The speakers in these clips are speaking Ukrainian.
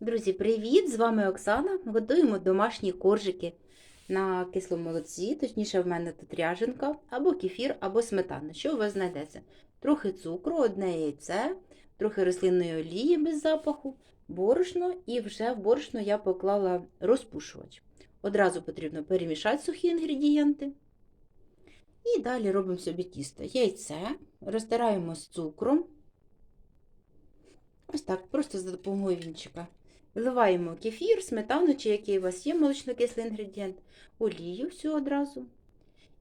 Друзі, привіт! З вами Оксана. Готуємо домашні коржики на кислому молоці. Точніше, в мене тут ряженка, або кефір, або сметана. Що у вас знайдеться? Трохи цукру, одне яйце, трохи рослинної олії без запаху, борошно, і вже в борошно я поклала розпушувач. Одразу потрібно перемішати сухі інгредієнти. І далі робимо собі тісто. Яйце розтираємо з цукром. Ось так, просто за допомогою вінчика. Вливаємо кефір, сметану, чи який у вас є молочно-кислий інгредієнт, олію всю одразу.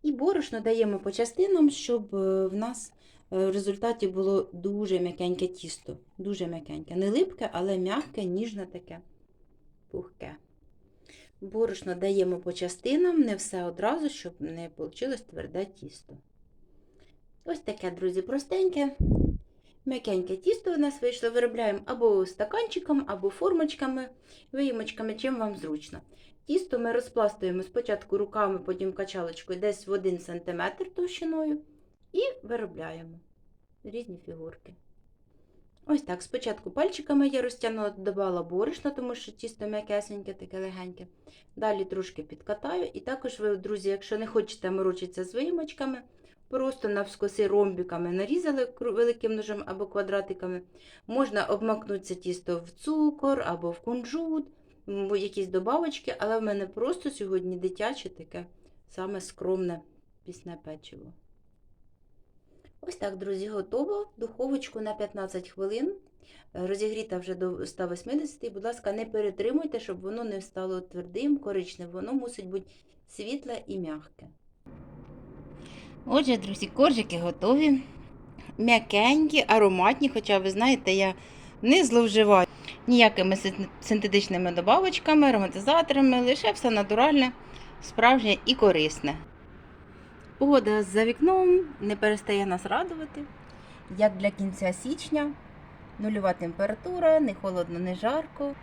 І борошно даємо по частинам, щоб е, в нас е, в результаті було дуже м'якеньке тісто. Дуже м'якеньке. Не липке, але м'яке, ніжне таке, пухке. Борошно даємо по частинам, не все одразу, щоб не вийшло тверде тісто. Ось таке, друзі, простеньке. М'якеньке тісто у нас вийшло, виробляємо або стаканчиком, або формочками, виїмочками, чим вам зручно. Тісто ми розпластуємо спочатку руками, потім качалочкою десь в 1 см товщиною і виробляємо різні фігурки. Ось так, спочатку пальчиками я розтягнула, додавала борошно, тому що тісто м'якесеньке, таке легеньке. Далі трошки підкатаю. І також ви, друзі, якщо не хочете морочитися з виїмочками, Просто навскоси ромбіками нарізали великим ножем або квадратиками. Можна обмакнути це тісто в цукор або в кунжут, бо якісь добавочки, але в мене просто сьогодні дитяче таке саме скромне пісне печиво. Ось так, друзі, готово. Духовочку на 15 хвилин. Розігріта вже до 180. Будь ласка, не перетримуйте, щоб воно не стало твердим, коричневим. Воно мусить бути світле і м'яке. Отже, друзі, коржики готові. М'якенькі, ароматні, хоча ви знаєте, я не зловживаю ніякими синтетичними добавочками, ароматизаторами, лише все натуральне, справжнє і корисне. Погода за вікном не перестає нас радувати. Як для кінця січня, нульова температура, не холодно, не жарко,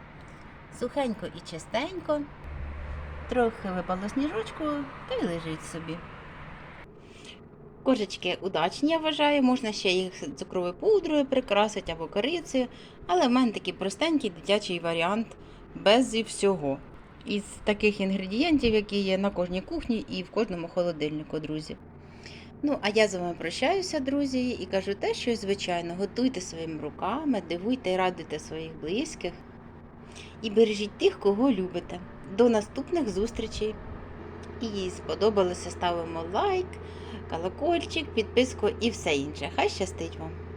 сухенько і чистенько. Трохи випало сніжочку та й лежить собі. Кошечки удачні, я вважаю, можна ще їх цукровою пудрою прикрасити або корицею, але в мене такий простенький дитячий варіант без і всього. Із таких інгредієнтів, які є на кожній кухні і в кожному холодильнику, друзі. Ну, а я з вами прощаюся, друзі, і кажу те, що, звичайно, готуйте своїми руками, дивуйте і радуйте своїх близьких. І бережіть тих, кого любите. До наступних зустрічей! І сподобалося, ставимо лайк колокольчик, підписку і все інше. Хай щастить вам!